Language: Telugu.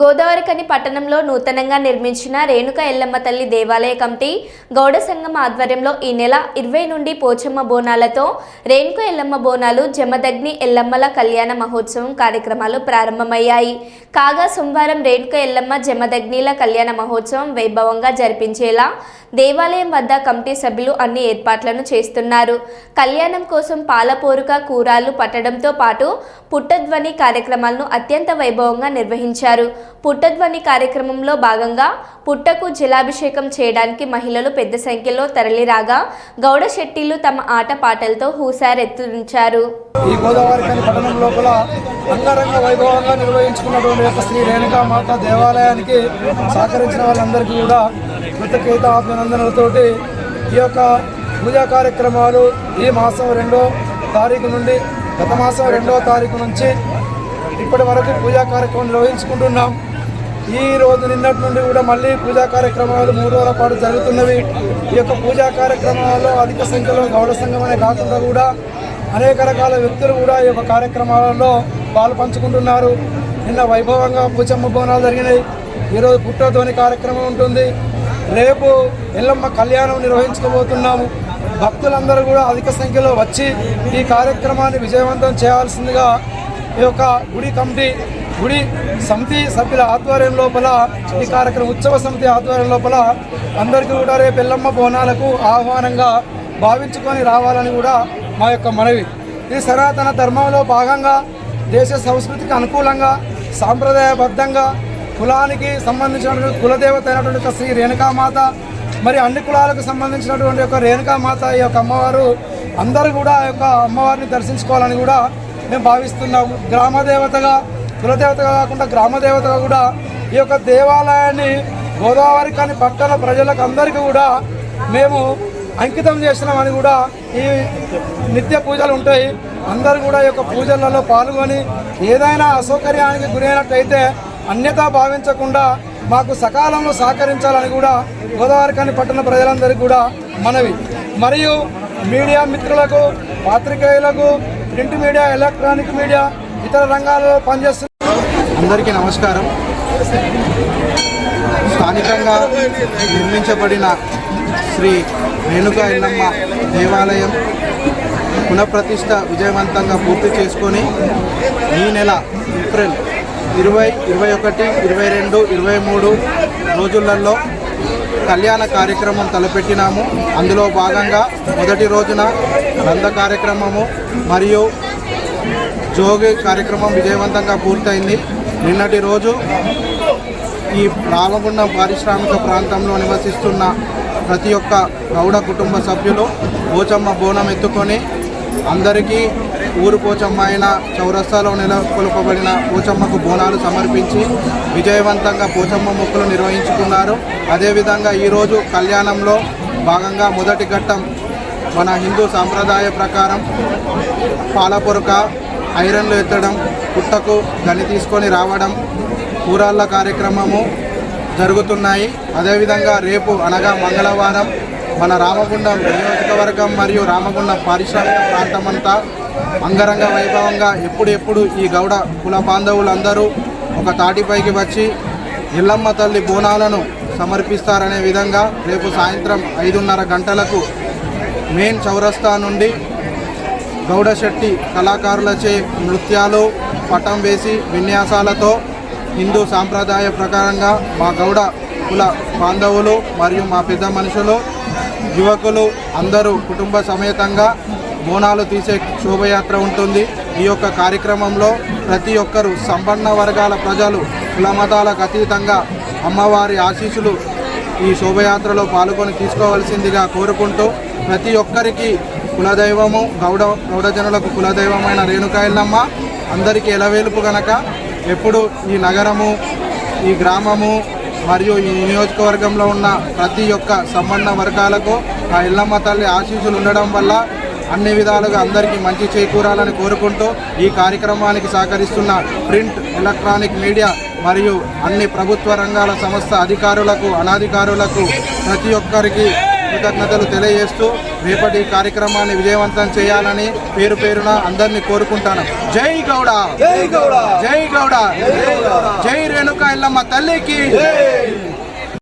గోదావరికని పట్టణంలో నూతనంగా నిర్మించిన రేణుక ఎల్లమ్మ తల్లి దేవాలయ కమిటీ గౌడ సంఘం ఆధ్వర్యంలో ఈ నెల ఇరవై నుండి పోచమ్మ బోనాలతో రేణుక ఎల్లమ్మ బోనాలు జమదగ్ని ఎల్లమ్మల కళ్యాణ మహోత్సవం కార్యక్రమాలు ప్రారంభమయ్యాయి. కాగా సోమవారం రేణుక ఎల్లమ్మ జమదగ్నిల కళ్యాణ మహోత్సవం వైభవంగా జరిపించేలా దేవాలయం వద్ద కమిటీ సభ్యులు అన్ని ఏర్పాట్లను చేస్తున్నారు. కళ్యాణం కోసం పాలపోరుక కూరాలు పట్టడంతో పాటు పుట్టధ్వని కార్యక్రమాలను అత్యంత వైభవంగా నిర్వహించారు. పుట్టధ్వని కార్యక్రమంలో భాగంగా పుట్టకు జలాభిషేకం చేయడానికి మహిళలు పెద్ద సంఖ్యలో తరలిరాగా గౌడ శెట్టిలు తమ ఆట పాటలతో హూసారెత్తించారు ఈ గోదావరి కని పట్టణం లోపల అంగరంగ వైభవంగా నిర్వహించుకున్నటువంటి యొక్క శ్రీ రేణుకా మాత దేవాలయానికి సహకరించిన వాళ్ళందరికీ కూడా కృతజ్ఞత అభినందనలతోటి ఈ యొక్క పూజా కార్యక్రమాలు ఈ మాసం రెండో తారీఖు నుండి గత మాసం రెండో తారీఖు నుంచి ఇప్పటి వరకు పూజా కార్యక్రమం నిర్వహించుకుంటున్నాం. ఈ రోజు నిన్నటి నుండి కూడా మళ్ళీ పూజా కార్యక్రమాలు మూడు రోజుల పాటు జరుగుతున్నవి. ఈ యొక్క పూజా కార్యక్రమాల్లో అధిక సంఖ్యలో గౌడ సంఘం అనే కాకుండా కూడా అనేక రకాల వ్యక్తులు కూడా ఈ యొక్క కార్యక్రమాలలో పాలు పంచుకుంటున్నారు నిన్న వైభవంగా పూజమ్మ బోనాలు జరిగినాయి. ఈరోజు పుట్టధ్వని కార్యక్రమం ఉంటుంది. రేపు ఎల్లమ్మ కళ్యాణం నిర్వహించుకోబోతున్నాము భక్తులందరూ కూడా అధిక సంఖ్యలో వచ్చి ఈ కార్యక్రమాన్ని విజయవంతం చేయాల్సిందిగా ఈ యొక్క గుడి కమిటీ గుడి సమితి సభ్యుల ఆధ్వర్యం లోపల ఈ కార్యక్రమం ఉత్సవ సమితి ఆధ్వర్యం లోపల అందరికీ కూడా రేపు ఎల్లమ్మ బోనాలకు ఆహ్వానంగా భావించుకొని రావాలని కూడా మా యొక్క మనవి. ఇది సనాతన ధర్మంలో భాగంగా దేశ సంస్కృతికి అనుకూలంగా సాంప్రదాయబద్ధంగా కులానికి సంబంధించినటువంటి కులదేవత అయినటువంటి యొక్క శ్రీ రేణుకామాత మరి అన్ని కులాలకు సంబంధించినటువంటి యొక్క రేణుకామాత ఈ యొక్క అమ్మవారు అందరూ కూడా ఆ యొక్క అమ్మవారిని దర్శించుకోవాలని కూడా మేము భావిస్తున్నాము. గ్రామదేవతగా కులదేవతగా కాకుండా గ్రామదేవతగా కూడా ఈ యొక్క దేవాలయాన్ని గోదావరి కానీ పట్టణ ప్రజలకు అందరికీ కూడా మేము అంకితం చేసినామని కూడా ఈ నిత్య పూజలు ఉంటాయి. అందరూ కూడా ఈ యొక్క పూజలలో పాల్గొని ఏదైనా అసౌకర్యానికి గురైనట్టయితే అన్యతా భావించకుండా మాకు సకాలంలో సహకరించాలని కూడా గోదావరి పట్టణ ప్రజలందరికీ కూడా మనవి. మరియు మీడియా మిత్రులకు పాత్రికేయులకు ప్రింట్ మీడియా ఎలక్ట్రానిక్ మీడియా ఇతర రంగాలలో పనిచేస్తున్న అందరికీ నమస్కారం. స్థానికంగా నిర్మించబడిన శ్రీ రేణుకా ఎల్లమ్మ దేవాలయం పునఃప్రతిష్ట విజయవంతంగా పూర్తి చేసుకొని ఈ నెల ఏప్రిల్ ఇరవై ఇరవై ఒకటి ఇరవై రెండు ఇరవై మూడు రోజులలో కళ్యాణ కార్యక్రమం తలపెట్టినాము. అందులో భాగంగా మొదటి రోజున రంధ కార్యక్రమము మరియు జోగి కార్యక్రమం విజయవంతంగా పూర్తయింది. నిన్నటి రోజు ఈ రామగుండం పారిశ్రామిక ప్రాంతంలో నివసిస్తున్న ప్రతి ఒక్క గౌడ కుటుంబ సభ్యులు పోచమ్మ బోనం ఎత్తుకొని అందరికీ ఊరు పోచమ్మ అయిన చౌరస్తాలో నెలకొల్పబడిన పోచమ్మకు బోనాలు సమర్పించి విజయవంతంగా పోచమ్మ మొక్కులు నిర్వహించుకున్నారు. అదేవిధంగా ఈరోజు కళ్యాణంలో భాగంగా మొదటి ఘట్టం మన హిందూ సాంప్రదాయ ప్రకారం పాలపొరక ఐరన్లు ఎత్తడం పుట్టకు గని తీసుకొని రావడం కూరాళ్ళ కార్యక్రమము జరుగుతున్నాయి. అదేవిధంగా రేపు అనగా మంగళవారం మన రామగుండం నియోజకవర్గం మరియు రామగుండం పారిశ్రామిక ప్రాంతమంతా అంగరంగ వైభవంగా ఎప్పుడెప్పుడు ఈ గౌడ కుల బాంధవులందరూ ఒక తాటిపైకి వచ్చి ఎల్లమ్మ తల్లి బోనాలను సమర్పిస్తారనే విధంగా రేపు సాయంత్రం ఐదున్నర గంటలకు మెయిన్ చౌరస్తా నుండి గౌడశెట్టి కళాకారులచే నృత్యాలు పటం వేసి విన్యాసాలతో హిందూ సాంప్రదాయ ప్రకారంగా మా గౌడ కుల బాంధవులు మరియు మా పెద్ద మనుషులు యువకులు అందరూ కుటుంబ సమేతంగా బోనాలు తీసే శోభయాత్ర ఉంటుంది. ఈ యొక్క కార్యక్రమంలో ప్రతి ఒక్కరూ సంపన్న వర్గాల ప్రజలు కుల మతాలకు అతీతంగా అమ్మవారి ఆశీస్సులు ఈ శోభయాత్రలో పాల్గొని తీసుకోవాల్సిందిగా కోరుకుంటూ ప్రతి ఒక్కరికి కులదైవము గౌడ గౌడజనులకు కులదైవమైన రేణుకాయలమ్మ అందరికీ ఎలవేలుపు గనక ఎప్పుడు ఈ నగరము ఈ గ్రామము మరియు ఈ నియోజకవర్గంలో ఉన్న ప్రతి ఒక్క సంబంధ వర్గాలకు ఆ ఎల్లమ్మ తల్లి ఆశీస్సులు ఉండడం వల్ల అన్ని విధాలుగా అందరికీ మంచి చేకూరాలని కోరుకుంటూ ఈ కార్యక్రమానికి సహకరిస్తున్న ప్రింట్ ఎలక్ట్రానిక్ మీడియా మరియు అన్ని ప్రభుత్వ రంగాల సంస్థ అధికారులకు అనాధికారులకు ప్రతి ఒక్కరికి కృతజ్ఞతలు తెలియజేస్తూ రేపటి కార్యక్రమాన్ని విజయవంతం చేయాలని పేరు పేరున అందరినీ కోరుకుంటాను. జై గౌడ! జై గౌడ! జై గౌడ! జై రేణుకా ఎల్లమ్మ తల్లికి!